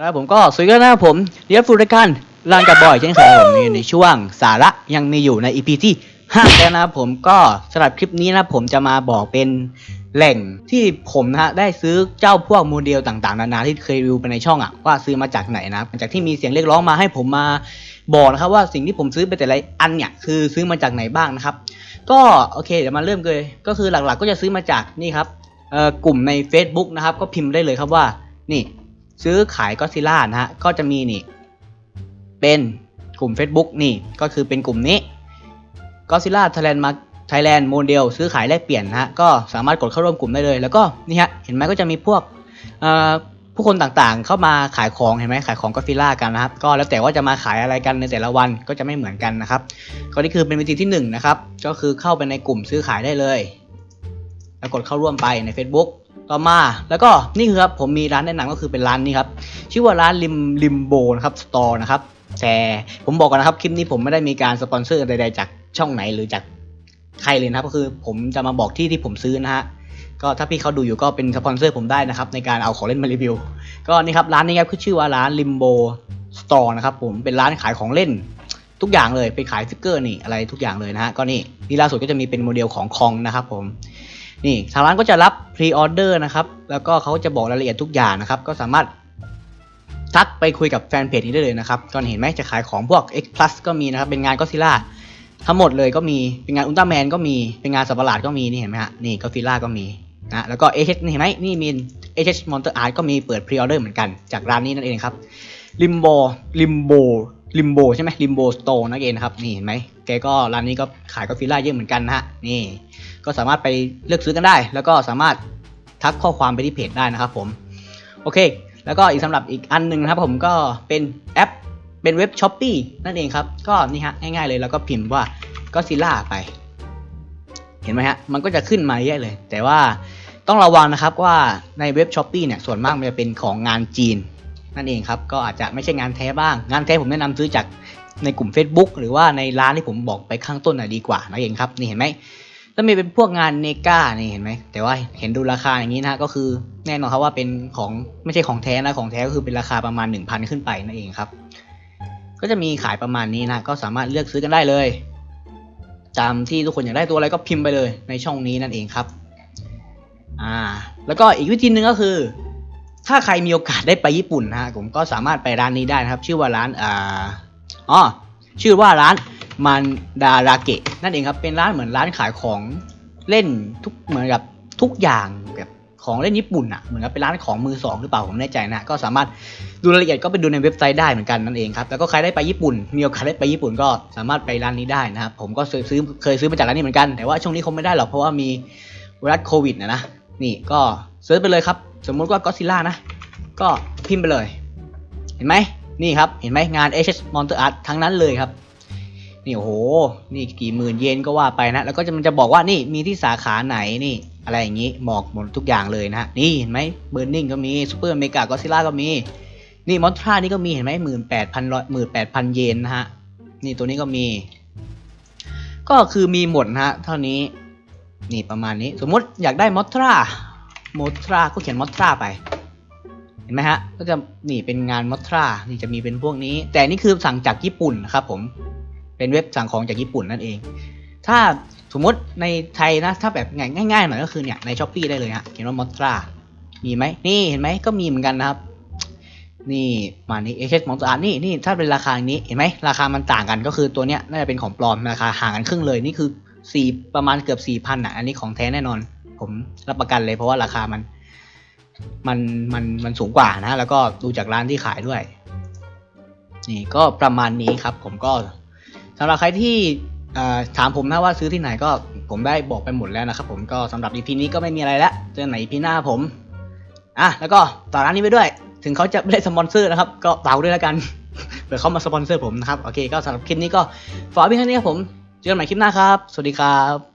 แล้วผมก็สวัสดีครับนะผมเดียฟูรายการลานกับบอยเช่นเคยผมมีในช่วงสาระยังมีอยู่ใน EP ที่5แล้วนะครับผมก็สำหรับคลิปนี้นะผมจะมาบอกเป็นแหล่งที่ผมนะฮะได้ซื้อเจ้าพวกโมเดลต่างๆนานาที่เคยรีวิวไปในช่องอะว่าซื้อมาจากไหนนะครับจากที่มีเสียงเรียกร้องมาให้ผมมาบอกนะครับว่าสิ่งที่ผมซื้อไปแต่ละอันเนี่ยคือซื้อมาจากไหนบ้างนะครับ ก็โอเคเดี๋ยวมาเริ่มเลยก็คือหลักๆ ก็จะซื้อมาจากนี่ครับเอ่อกลุ่มใน Facebook นะครับก็พิมพ์ได้เลยครับว่านี่ ซื้อขายก็ซิล่านะฮะก็จะมีนี่ เป็นกลุ่ม Facebook นี่ก็คือเป็นกลุ่มนี้ก็ซิล่าไทยแลนด์มาไทยแลนด์โมเดลซื้อขายแลกเปลี่ยนนะฮะก็สามารถกดเข้าร่วมกลุ่มได้เลย แล้วก็นี่ฮะเห็นไหมก็จะมีพวกผู้คนต่างๆ เข้ามาขายของเห็นไหมขายของก็ซิล่ากันนะครับ ก็แล้วแต่ว่าจะมาขายอะไรกันในแต่ละวันก็จะไม่เหมือนกันนะครับก็นี่คือเป็นวิธีที่หนึ่งนะครับ ก็คือเข้าไปในกลุ่มซื้อขายได้เลย แล้วกดเข้าร่วมไปใน Facebook ต่อมาแล้วก็นี่คือครับผมมีร้านแนะนำก็คือเป็นร้านนี้ครับชื่อว่าร้านริมริมโบนะครับสตอร์นะครับแต่ผมบอกก่อนนะครับคลิปนี้ผมไม่ได้มีการสปอนเซอร์ใดๆจากช่องไหนหรือจากใครเลยนะครับก็คือผมจะมาบอกที่ที่ผมซื้อนะฮะก็ถ้าพี่เขาดูอยู่ก็เป็นสปอนเซอร์ผมได้นะครับในการเอาของเล่นมารีวิว ก็นี่ครับร้านนี้ครับคือชื่อว่าร้านริมโบสตอร์นะครับผมเป็นร้านขายของเล่น ทุกอย่างเลยเป็นขายสติกเกอร์นี่อะไรทุกอย่างเลยนะฮะก็นี่นี่ล่าสุดก็จะมีเป็นโมเดลของคองนะครับผม นี่ทางร้านก็จะรับพรีออเดอร์นะครับแล้วก็เขาจะบอกรายละเอียดทุกอย่างนะครับ ก็สามารถทักไปคุยกับแฟนเพจนี้ได้เลยนะครับก็เห็นไหมจะขายของพวก X Plus ก็มีนะครับ เป็นงานก็ซิล่าทั้งหมดเลยก็มีเป็นงานอุลตร้าแมนก็มีเป็นงานสัตว์ปะหลาดก็มีนี่เห็นไหมฮะนี่ก็ซิล่าก็มีนะแล้วก็ AH นี่เห็นไหมนี่มี AH Monster Art ก็มีเปิดพรีออเดอร์เหมือนกันจากร้านนี้นั่นเองครับ Limbo Limbo Limbo ใช่ไหม Limbo Store นั่นเองนะครับนี่เห็นไหมแกก็ร้านนี้ก็ขายก็ฟิล่าเยอะเหมือนกันนะฮะนี่ก็สามารถไปเลือกซื้อกันได้ แล้วก็สามารถทักข้อความไปที่เพจได้นะครับผมโอเค แล้วก็อีกสำหรับอีกอันหนึ่งนะครับผมก็เป็นแอปเป็นเว็บช้อปปีนั่นเองครับก็นี่ฮะง่ายๆเลยแล้วก็พิมพ์ว่าก็ซิล่าไป เห็นไหมฮะมันก็จะขึ้นมาเยอะเลย แต่ว่าต้องระวังนะครับว่าในเว็บช้อปปีเนี่ยส่วนมากมันจะเป็นของงานจีน นั่นเองครับก็อาจจะไม่ใช่งานแท้บ้าง งานแท้ผมแนะนำซื้อจากในกลุ่ม Facebook หรือว่าในร้านที่ผมบอกไปข้างต้นน่ะดีกว่านั่นเองครับนี่เห็นไหมแล้วมีเป็นพวกงานเนกานี่เห็นไหมแต่ว่าเห็นดูราคาอย่างนี้นะฮะก็คือแน่นอนครับว่าเป็นของไม่ใช่ของแท้นะของแท้ก็คือเป็นราคาประมาณ 1,000 ขึ้นไปนั่นเองครับ ก็จะมีขายประมาณนี้นะก็สามารถเลือกซื้อกันได้เลย ตามที่ทุกคนอยากได้ตัวอะไรก็พิมพ์ไปเลยในช่องนี้นั่นเองครับอ่าแล้วก็อีกวิธีหนึ่งก็คือ ถ้าใครมีโอกาสได้ไปญี่ปุ่นนะฮะผมก็สามารถไปร้านนี้ได้นะครับ ชื่อว่าร้านอ่าอ๋อชื่อว่าร้านมันดาราเกะนั่นเองครับ เป็นร้านเหมือนร้านขายของเล่นทุกเหมือนกับทุกอย่างแบบของเล่นญี่ปุ่นอะเหมือนกับเป็นร้านของมือสองหรือเปล่าผมไม่แน่ใจนะก็สามารถดูรายละเอียดก็ไปดูในเว็บไซต์ได้เหมือนกันนั่นเองครับแล้วก็ใครได้ไปญี่ปุ่น มีโอกาสได้ไปญี่ปุ่นก็สามารถไปร้านนี้ได้นะครับผมก็ซื้อซื้อเคยซื้อมาจากร้านนี้เหมือนกันแต่ว่าช่วงนี้คงไม่ได้หรอกเพราะว่ามีไวรัสโควิดนะนะนี่ก็ซื้อไปเลยครับ สมมุติว่าก็ซิล่านะ ก็พิมพ์ไปเลย เห็นไหมนี่ครับ เห็นไหมงาน HS Monster Art ทั้งนั้นเลยครับ นี่โอ้โห นี่กี่หมื่นเยนก็ว่าไปนะ แล้วก็จะมันจะบอกว่านี่มีที่สาขาไหนนี่ อะไรอย่างนี้บอกหมดทุกอย่างเลยนะฮะนี่เห็นไหมเบ r ร์ i ิ g ก็มีซูเปอร์เมกาก็ซิล่าก็มี นี่มอนทรานี่ก็มีเห็นไหมหมื่นแปดพันร้อยหมื่นแปดพันเยนนะฮะ นี่ตัวนี้ก็มี ก็คือมีหมดนะฮะ เท่านี้ นี่ประมาณนี้ สมมุติอยากได้มอทรา มอทราก็เขียนมอทราไป เห็นไหมฮะ ก็จะนี่เป็นงานมอทรานี่จะมีเป็นพวกนี้ แต่นี่คือสั่งจากญี่ปุ่นนะครับผม เป็นเว็บสั่งของจากญี่ปุ่นนั่นเอง ถ้าสมมติในไทยนะ ถ้าแบบง่ายๆหน่อยก็คือเนี่ยในช้อปปีได้เลยฮะ เขียนว่ามอทรามีไหมนี่เห็นไหมก็มีเหมือนกันนะครับ นี่มานี่เอชมองตัวอ่านนี่นี่ถ้าเป็นราคานี้เห็นไหมราคามันต่างกันก็คือตัวเนี้ยน่าจะเป็นของปลอมราคาห่างกันครึ่งเลยนี่คือสี่ประมาณเกือบสี่พันอะอันนี้ของแท้แน่นอน ผมรับประกันเลย เพราะว่าราคามัน มันมันมันสูงกว่านะ แล้วก็ดูจากร้านที่ขายด้วย นี่ก็ประมาณนี้ครับ ผมก็สำหรับใครที่ถามผมนะว่าซื้อที่ไหนก็ผมได้บอกไปหมดแล้วนะครับผมก็สำหรับ EP นี้ก็ไม่มีอะไรแล้วเจอกันใหม่ EP หน้าผมอะแล้วก็ต่อร้านนี้ไปด้วย ถึงเขาจะไม่ได้สปอนเซอร์นะครับ ก็เปล่าด้วยแล้วกันเผื่อเขามาสปอนเซอร์ผมนะครับ โอเค ก็สำหรับคลิปนี้ก็ฝากไว้เพียงเท่านี้ครับผม เจอกันใหม่คลิปหน้าครับ สวัสดีครับ